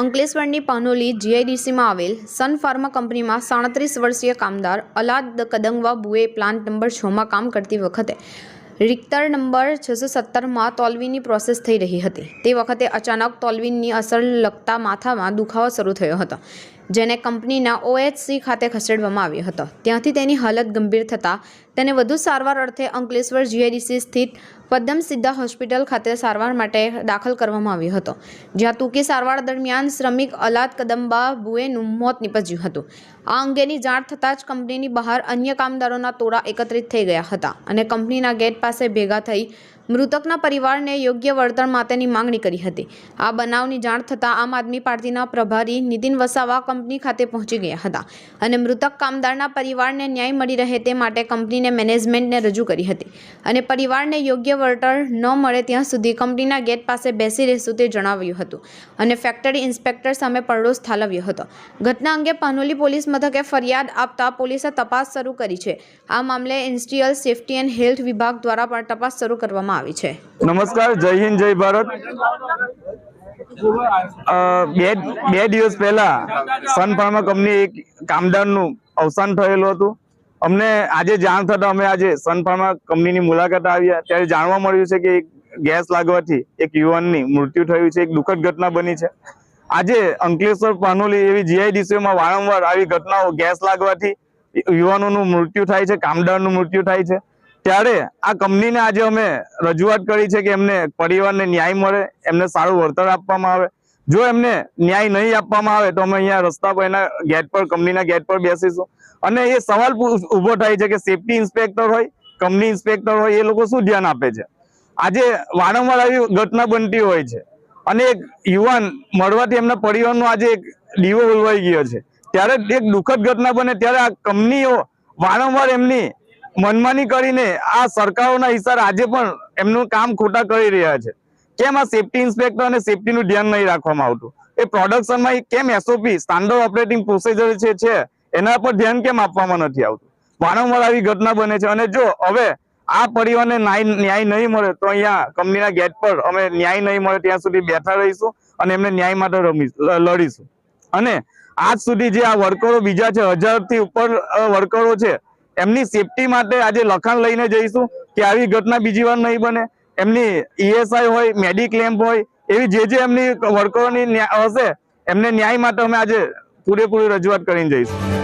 અંકલેશ્વરની પાનોલી જીઆઈડીસીમાં આવેલ Sun Pharma કંપનીમાં સાડત્રીસ વર્ષીય કામદાર અલાદ કદંગવા બુએ પ્લાન્ટ નંબર છમાં કામ કરતી વખતે રિક્ટર નંબર છસો સત્તરમાં તોલવીની પ્રોસેસ થઈ રહી હતી. તે વખતે અચાનક તોલવીનની અસર લગતા માથામાં દુખાવો શરૂ થયો હતો. જેને કંપનીના ઓએચસી ખાતે ખસેડવામાં આવ્યો હતો. ત્યાંથી તેની હાલત ગંભીર થતાં તેને વધુ સારવાર અર્થે અંકલેશ્વર જીઆઈડીસી સ્થિત પદ્મ સિદ્ધા હોસ્પિટલ ખાતે સારવાર માટે દાખલ કરવામાં આવ્યો હતો, જ્યાં ટૂંકી સારવાર દરમિયાન શ્રમિક અલાદ કદંબા ભુએનું મોત નીપજ્યું હતું. આ અંગેની જાણ થતાં જ કંપનીની બહાર અન્ય કામદારોના ટોળા એકત્રિત થઈ ગયા હતા અને કંપનીના ગેટ પાસે ભેગા થઈ મૃતકના પરિવારને યોગ્ય વળતર માટેની માંગણી કરી હતી. આ બનાવની જાણ થતાં આમ આદમી પાર્ટીના પ્રભારી નીતિન વસાવા કંપની ખાતે પહોંચી ગયા હતા અને મૃતક કામદારના પરિવારને ન્યાય મળી રહે તે માટે કંપનીને મેનેજમેન્ટને રજૂ કરી હતી અને પરિવારને યોગ્ય વળતર ન મળે ત્યાં સુધી કંપનીના ગેટ પાસે બેસી રહેશું તે જણાવ્યું હતું અને ફેક્ટરી ઇન્સ્પેક્ટર સામે પડોશ ઠાલવ્યો હતો. ઘટના અંગે પાનોલી પોલીસ મથકે ફરિયાદ આપતા પોલીસે તપાસ શરૂ કરી છે. આ મામલે ઇન્ડસ્ટ્રીયલ સેફ્ટી એન્ડ હેલ્થ વિભાગ દ્વારા પણ તપાસ શરૂ કરવામાં આવી છે. નમસ્કાર, જય હિન્દ, જય ભારત. બે બે દિવસ પહેલા સન ફાર્મા કંપની એક કામદારનું અવસાન થયેલું હતું. અમને આજે જાણ થતા અમે આજે સન ફાર્મા કંપનીની મુલાકાત આવ્યા ત્યારે જાણવા મળ્યું છે કે એક ગેસ લાગવાથી એક યુવાનની મૃત્યુ થયું છે. એક દુઃખદ ઘટના બની છે. આજે અંકલેશ્વર પાનોલી એવી જીઆઈડીસીઓમાં વારંવાર આવી ઘટનાઓ ગેસ લાગવાથી યુવાનોનું મૃત્યુ થાય છે, કામદારનું મૃત્યુ થાય છે. ત્યારે આ કંપનીને આજે અમે રજૂઆત કરી છે કે એમને પરિવારને ન્યાય મળે, એમને સારું વળતર આપવામાં આવે. જો એમને ન્યાય નહીં આપવામાં આવે તો અમે અહીંયા રસ્તા પર એના ગેટ પર, કંપનીના ગેટ પર બેસીશું. અને એ સવાલ ઊભો થાય છે કે સેફટી ઇન્સ્પેક્ટર હોય, કંપની ઇન્સ્પેક્ટર હોય, એ લોકો શું ધ્યાન આપે છે? આજે વારંવાર આવી ઘટના બનતી હોય છે. અને એક યુવાન મળવાથી એમના પરિવારનો આજે એક દીવો ઉલવાઈ ગયો છે. ત્યારે એક દુઃખદ ઘટના બને, ત્યારે આ કંપનીઓ વારંવાર એમની મનમાની કરીને આ સરકારોના હિસારે આજે પણ એમનું કામ ખોટા કરી રહ્યા છે. કેમ આ સેફટી ઇન્સ્પેક્ટર અને સેફટીનું ધ્યાન નહીં રાખવામાં આવતું? એ પ્રોડક્શનમાં કેમ એસઓપી સ્ટાન્ડર્ડ ઓપરેટિંગ પ્રોસિજર જે છે, એના પર ધ્યાન કેમ આપવામાં નથી આવતું? વારંવાર આવી ઘટના બને છે. અને જો હવે આ પરિવારને ન્યાય નહીં મળે, તો અહીંયા કંપનીના ગેટ પર અમે ન્યાય નહીં મળે, ત્યાં સુધી બેઠા રહીશું અને એમને ન્યાય માટે લડીશું. અને આજ સુધી જે આ વર્કરો બીજા છે, હજારથી ઉપર વર્કરો છે એમની સેફટી માટે આજે લખાણ લઈને જઈશું કે આવી ઘટના બીજી વાર નહીં બને. એમની ઈએસઆઈ હોય મેડિક્લેમ્પ હોય, એવી જે જે એમની વર્કરોની હશે, એમને ન્યાય માટે અમે આજે પૂરેપૂરી રજૂઆત કરીને જઈશું.